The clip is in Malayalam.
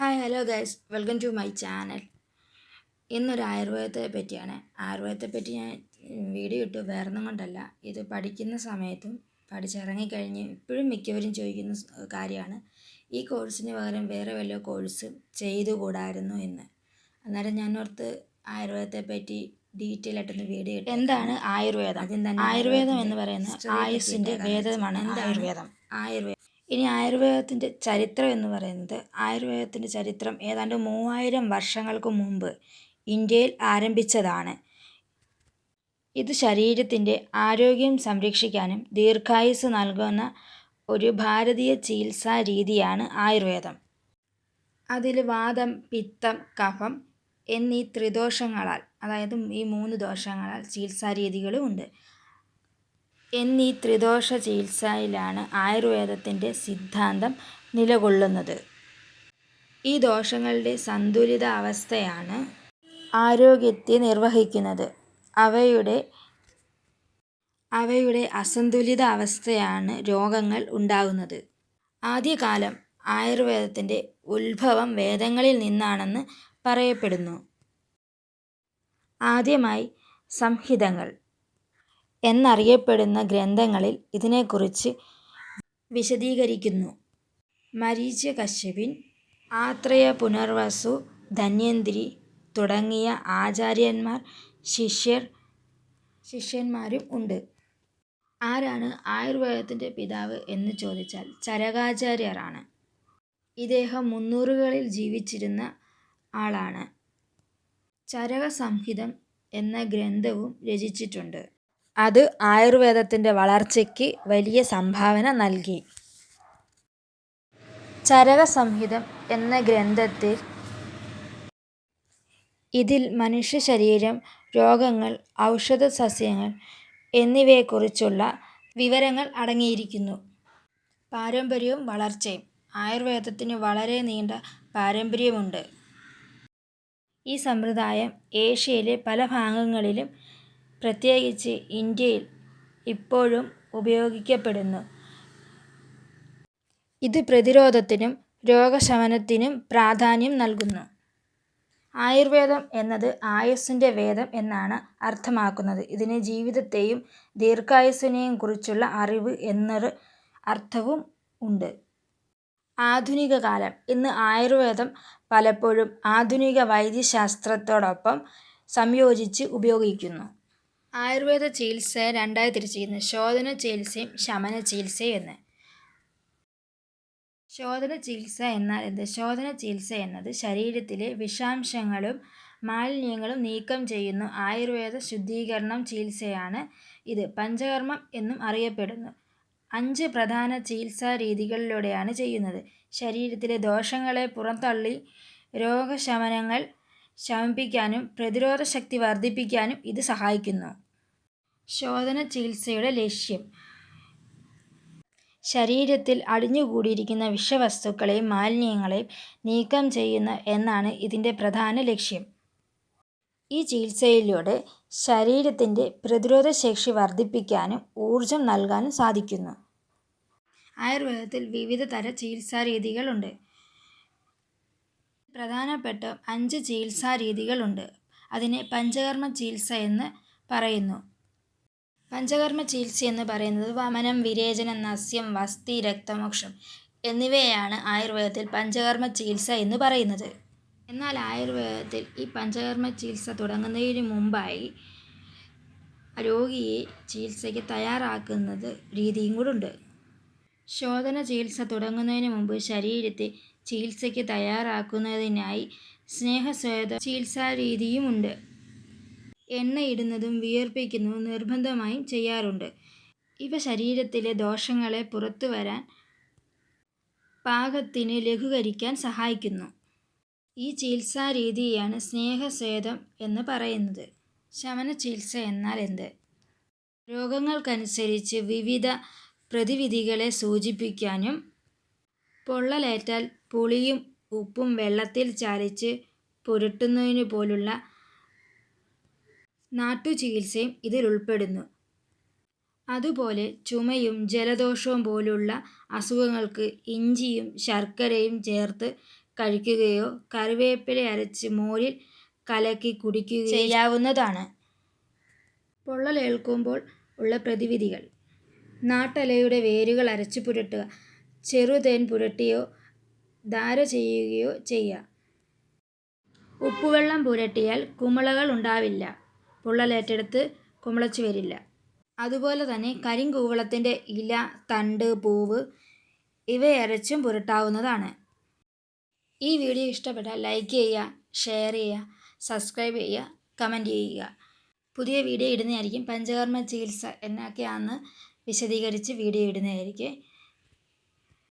Hi hello guys welcome to my channel ഇന്നൊരു ആയുർവേദത്തെ പറ്റിയാണ്. ആയുർവേദത്തെ പറ്റി ഞാൻ വീഡിയോ ഇട്ടു വേറൊന്നും കൊണ്ടല്ല. ഇത് പഠിക്കുന്ന സമയത്തും പഠിച്ചിറങ്ങിക്കഴിഞ്ഞ് ഇപ്പോഴും മിക്കവരും ചോദിക്കുന്ന കാര്യമാണ്. ഈ കോഴ്സിന് പകരം വേറെ വല്ല കോഴ്സ് ചെയ്തുകൂടായിരുന്നു എന്ന്. അന്നേരം ഞാൻ ഓർത്ത് ആയുർവേദത്തെ പറ്റി ഡീറ്റെയിൽ ആയിട്ടൊന്ന് വീഡിയോ ഇട്ടു എന്താണ് ആയുർവേദം? ആദ്യം തന്നെ ആയുർവേദം എന്ന് പറയുന്നത് ആയുസിന്റെ വേദമാണ് ആയുർവേദം. ആയുർവേദം? ഇനി ആയുർവേദത്തിന്റെ ചരിത്രം എന്ന് പറയുന്നത് ആയുർവേദത്തിന്റെ ചരിത്രം ഏതാണ്ട് മൂവായിരം വർഷങ്ങൾക്ക് മുമ്പ് ഇന്ത്യയിൽ ആരംഭിച്ചതാണ്. ഇത് ശരീരത്തിന്റെ ആരോഗ്യം സംരക്ഷിക്കാനും ദീർഘായുസ് നൽകുന്ന ഒരു ഭാരതീയ ചികിത്സാ രീതിയാണ് ആയുർവേദം. അതിൽ വാദം പിത്തം കഫം എന്നീ ത്രിദോഷങ്ങളാൽ അതായത് ഈ മൂന്ന് ദോഷങ്ങളാൽ ചികിത്സാ രീതികളും ഉണ്ട്. എന്നീ ത്രിദോഷ ചികിത്സയിലാണ് ആയുർവേദത്തിന്റെ സിദ്ധാന്തം നിലകൊള്ളുന്നത്. ഈ ദോഷങ്ങളുടെ സന്തുലിത അവസ്ഥയാണ് ആരോഗ്യത്തെ നിർവഹിക്കുന്നത്. അവയുടെ അവയുടെ അസന്തുലിത അവസ്ഥയാണ് രോഗങ്ങൾ ഉണ്ടാകുന്നത്. ആദ്യകാലം ആയുർവേദത്തിന്റെ ഉത്ഭവം വേദങ്ങളിൽ നിന്നാണെന്ന് പറയപ്പെടുന്നു. ആദ്യമായി സംഹിതങ്ങൾ എന്നറിയപ്പെടുന്ന ഗ്രന്ഥങ്ങളിൽ ഇതിനെക്കുറിച്ച് വിശദീകരിക്കുന്നു. മരീച കശ്യപിൻ ആത്രേയ പുനർവസു ധന്വന്തരി തുടങ്ങിയ ആചാര്യന്മാർ ശിഷ്യർ ശിഷ്യന്മാരും ഉണ്ട്. ആരാണ് ആയുർവേദത്തിന്റെ പിതാവ് എന്ന് ചോദിച്ചാൽ ചരകാചാര്യരാണ്. ഇദ്ദേഹം മുന്നൂറുകളിൽ ജീവിച്ചിരുന്ന ആളാണ്. ചരക സംഹിതം എന്ന ഗ്രന്ഥവും രചിച്ചിട്ടുണ്ട്. അത് ആയുർവേദത്തിന്റെ വളർച്ചയ്ക്ക് വലിയ സംഭാവന നൽകി. ചരക സംഹിതം എന്ന ഗ്രന്ഥത്തിൽ ഇതിൽ മനുഷ്യ ശരീരം രോഗങ്ങൾ ഔഷധ സസ്യങ്ങൾ എന്നിവയെക്കുറിച്ചുള്ള വിവരങ്ങൾ അടങ്ങിയിരിക്കുന്നു. പാരമ്പര്യവും വളർച്ചയും. ആയുർവേദത്തിന് വളരെ നീണ്ട പാരമ്പര്യമുണ്ട് ഈ സമ്പ്രദായം ഏഷ്യയിലെ പല ഭാഗങ്ങളിലും പ്രത്യേകിച്ച് ഇന്ത്യയിൽ ഇപ്പോഴും ഉപയോഗിക്കപ്പെടുന്നു. ഇത് പ്രതിരോധത്തിനും രോഗശമനത്തിനും പ്രാധാന്യം നൽകുന്നു. ആയുർവേദം എന്നത് ആയുസ്സിന്റെ വേദം എന്നാണ് അർത്ഥമാക്കുന്നത്. ഇതിന് ജീവിതത്തെയും ദീർഘായുസ്സിനെയും കുറിച്ചുള്ള അറിവ് എന്നൊരു അർത്ഥവും ഉണ്ട്. ആധുനിക കാലം. ഇന്ന് ആയുർവേദം പലപ്പോഴും ആധുനിക വൈദ്യശാസ്ത്രത്തോടൊപ്പം സംയോജിച്ച് ഉപയോഗിക്കുന്നു. ആയുർവേദ ചികിത്സ രണ്ടായി തിരിച്ചിരിക്കുന്നു. ശോധന ചികിത്സയും ശമന ചികിത്സയും എന്ന്. ശോധന ചികിത്സ എന്നാൽ എന്ത്? ശോധന ചികിത്സ എന്നത് ശരീരത്തിലെ വിഷാംശങ്ങളും മാലിന്യങ്ങളും നീക്കം ചെയ്യുന്നു ആയുർവേദ ശുദ്ധീകരണം ചികിത്സയാണ് ഇത്. പഞ്ചകർമ്മം എന്നും അറിയപ്പെടുന്നു. അഞ്ച് പ്രധാന ചികിത്സാ രീതികളിലൂടെയാണ് ചെയ്യുന്നത്. ശരീരത്തിലെ ദോഷങ്ങളെ പുറന്തള്ളി രോഗശമനങ്ങൾ ശമിപ്പിക്കാനും പ്രതിരോധ ശക്തി വർദ്ധിപ്പിക്കാനും ഇത് സഹായിക്കുന്നു. ശോധന ചികിത്സയുടെ ലക്ഷ്യം. ശരീരത്തിൽ അടിഞ്ഞുകൂടിയിരിക്കുന്ന വിഷവസ്തുക്കളെയും മാലിന്യങ്ങളെയും നീക്കം ചെയ്യുന്ന എന്നാണ് ഇതിന്റെ പ്രധാന ലക്ഷ്യം. ഈ ചികിത്സയിലൂടെ ശരീരത്തിന്റെ പ്രതിരോധ ശേഷി വർദ്ധിപ്പിക്കാനും ഊർജം നൽകാനും സാധിക്കുന്നു. ആയുർവേദത്തിൽ വിവിധ തര ചികിത്സാ രീതികളുണ്ട്. പ്രധാനപ്പെട്ട അഞ്ച് ചികിത്സാ രീതികളുണ്ട് അതിനെ പഞ്ചകർമ്മ ചികിത്സ എന്ന് പറയുന്നു. പഞ്ചകർമ്മ ചികിത്സ എന്ന് പറയുന്നത് വമനം വിരേചനം നസ്യം വസ്തി രക്തമോക്ഷം എന്നിവയാണ് ആയുർവേദത്തിൽ പഞ്ചകർമ്മ ചികിത്സ എന്ന് പറയുന്നത്. എന്നാൽ ആയുർവേദത്തിൽ ഈ പഞ്ചകർമ്മ ചികിത്സ തുടങ്ങുന്നതിന് മുമ്പായി രോഗിയെ ചികിത്സയ്ക്ക് തയ്യാറാക്കുന്നത് രീതിയും കൂടുണ്ട് ശോധന ചികിത്സ തുടങ്ങുന്നതിന് മുമ്പ് ശരീരത്തെ ചികിത്സയ്ക്ക് തയ്യാറാക്കുന്നതിനായി സ്നേഹസ്വേത ചികിത്സാ രീതിയുമുണ്ട് എണ്ണയിടുന്നതും വിയർപ്പിക്കുന്നതും നിർബന്ധമായും ചെയ്യാറുണ്ട്. ഇവ ശരീരത്തിലെ ദോഷങ്ങളെ പുറത്തു വരാൻ പാകത്തിന് ലഘൂകരിക്കാൻ സഹായിക്കുന്നു. ഈ ചികിത്സാ രീതിയാണ് സ്നേഹസ്വേദം എന്ന് പറയുന്നത്. ശമന ചികിത്സ എന്നാൽ എന്ത്? രോഗങ്ങൾക്കനുസരിച്ച് വിവിധ പ്രതിവിധികളെ സൂചിപ്പിക്കാനും പൊള്ളലേറ്റാൽ പുളിയും ഉപ്പും വെള്ളത്തിൽ ചാലിച്ച് പുരട്ടുന്നതിനു പോലുള്ള നാട്ടുചികിത്സയും ഇതിൽ ഉൾപ്പെടുന്നു. അതുപോലെ ചുമയും ജലദോഷവും പോലുള്ള അസുഖങ്ങൾക്ക് ഇഞ്ചിയും ശർക്കരയും ചേർത്ത് കഴിക്കുകയോ കറിവേപ്പില അരച്ച് മോരിൽ കലക്കി കുടിക്കുകയോ ചെയ്യാവുന്നതാണ്. പൊള്ളലേൽക്കുമ്പോൾ ഉള്ള പ്രതിവിധികൾ. നാട്ടലയുടെ വേരുകൾ അരച്ചു പുരട്ടുക. ചെറുതേൻ പുരട്ടിയോ ധാര ചെയ്യുകയോ ചെയ്യാം. ഉപ്പുവെള്ളം പുരട്ടിയാൽ കുമിളകൾ ഉണ്ടാവില്ല. പൊള്ളലേറ്റെടുത്ത് കുമിളച്ചു വരില്ല. അതുപോലെ തന്നെ കരിങ്കൂവളത്തിന്റെ ഇല തണ്ട് പൂവ് ഇവയരച്ചും പുരട്ടാവുന്നതാണ്. ഈ വീഡിയോ ഇഷ്ടപ്പെട്ടാൽ ലൈക്ക് ചെയ്യുക ഷെയർ ചെയ്യുക സബ്സ്ക്രൈബ് ചെയ്യുക കമന്റ് ചെയ്യുക. പുതിയ വീഡിയോ ഇടുന്നതായിരിക്കും പഞ്ചകർമ്മ ചികിത്സ എന്നൊക്കെയാണെന്ന് വിശദീകരിച്ച് വീഡിയോ ഇടുന്നതായിരിക്കും.